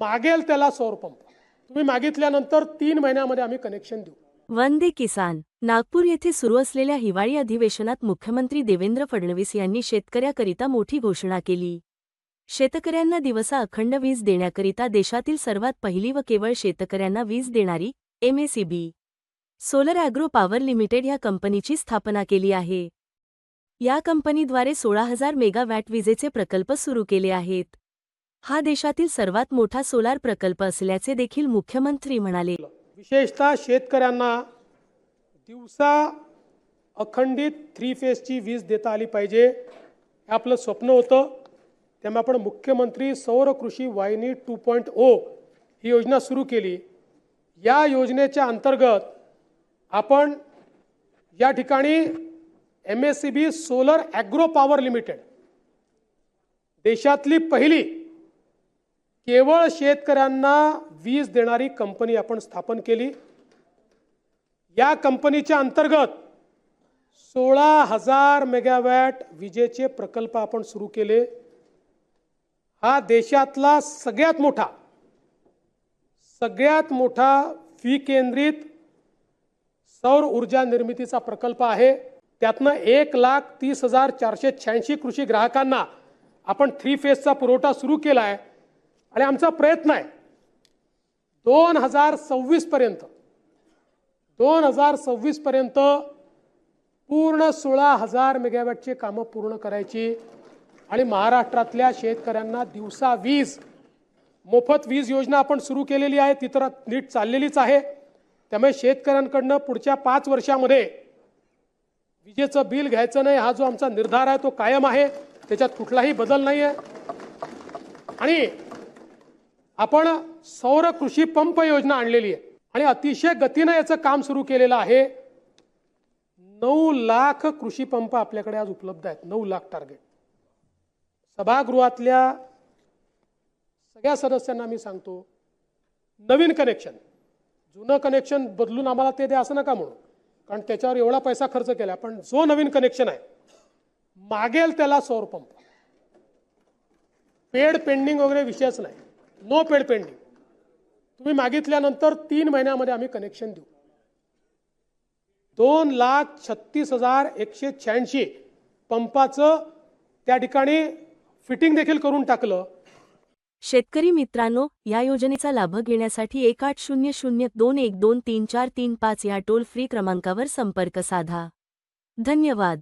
मागेल त्याला सौर पंप तुम्ही मागितल्यानंतर तीन महिन्यामध्ये आम्ही कनेक्शन देऊ. वंदे किसान. नागपूर येथे सुरू असलेल्या हिवाळी अधिवेशनात मुख्यमंत्री देवेंद्र फडणवीस यांनी शेतकऱ्याकरिता मोठी घोषणा केली. शेतकऱ्यांना दिवसा अखंड वीज देण्याकरिता देशातील सर्वात पहिली व केवळ शेतकऱ्यांना वीज देणारी MACB solar agro power limited या कंपनीची स्थापना केली आहे. या कंपनीद्वारे सोळा हजार मेगावॅट विजेचे प्रकल्प सुरू केले आहेत. हा देशातील सर्वात मोठा सोलार प्रकल्प असल्याचे देखील मुख्यमंत्री म्हणाले. विशेषतः शेतकऱ्यांना दिवसा अखंडित थ्री फेजची वीज देता आली पाहिजे. हे आपलं स्वप्न होतं. त्यामुळे आपण मुख्यमंत्री सौर कृषी वाहिनी टू पॉईंट ओ ही योजना सुरू केली. या योजनेच्या अंतर्गत आपण या ठिकाणी M S C B solar agro power limited देशातली पहिली केवळ शेतकऱ्यांना वीज देणारी कंपनी आपण स्थापन केली. या कंपनीच्या अंतर्गत सोळा हजार मेगावॅट विजेचे प्रकल्प आपण सुरू केले. हा देशातला सगळ्यात मोठा सगळ्यात मोठा विकेंद्रित सौर ऊर्जा निर्मितीचा प्रकल्प आहे. त्यातनं एक लाख तीस हजार चारशे शहाऐंशी कृषी ग्राहकांना आपण थ्री फेजचा पुरवठा सुरू केला आहे आणि आमचा प्रयत्न आहे. दोन हजार सव्वीस पर्यंत दोन हजार सव्वीस पर्यंत पूर्ण सोळा हजार मेगावॅटची कामं पूर्ण करायची आणि महाराष्ट्रातल्या शेतकऱ्यांना दिवसा वीज मोफत वीज योजना आपण सुरू केलेली आहे ती तर नीट चाललेलीच आहे. त्यामुळे शेतकऱ्यांकडनं पुढच्या पाच वर्षामध्ये विजेचं बिल घ्यायचं नाही हा जो आमचा निर्धार आहे तो कायम आहे. त्याच्यात कुठलाही बदल नाही आहे आणि आपण सौर कृषी पंप योजना आणलेली आहे. आणि अतिशय गतीनं याचं काम सुरू केलेलं आहे. नऊ लाख कृषी पंप आपल्याकडे आज उपलब्ध आहेत. नऊ लाख टार्गेट सभागृहातल्या सगळ्या सदस्यांना मी सांगतो नवीन कनेक्शन जुनं कनेक्शन बदलून आम्हाला ते द्या असं नका म्हणू. कारण त्याच्यावर एवढा पैसा खर्च केला. पण जो नवीन कनेक्शन आहे मागेल त्याला सौर पंप. पेड पेंडिंग वगैरे विषयच नाही. नो पेड पेंडिंग तुम्ही मागितल्यानंतर तीन महिन्यामध्ये आम्ही कनेक्शन देऊ. दोन लाख छत्तीस हजार एकशे शहाऐंशी पंपाचं त्या ठिकाणी फिटिंग देखील करून टाकलं. शेतकरी मित्रांनो या योजनेचा लाभ घेण्यासाठी एक आठ शून्य शून्य दोन एक दोन तीन चार तीन पाच या टोल फ्री क्रमांकावर संपर्क साधा. धन्यवाद.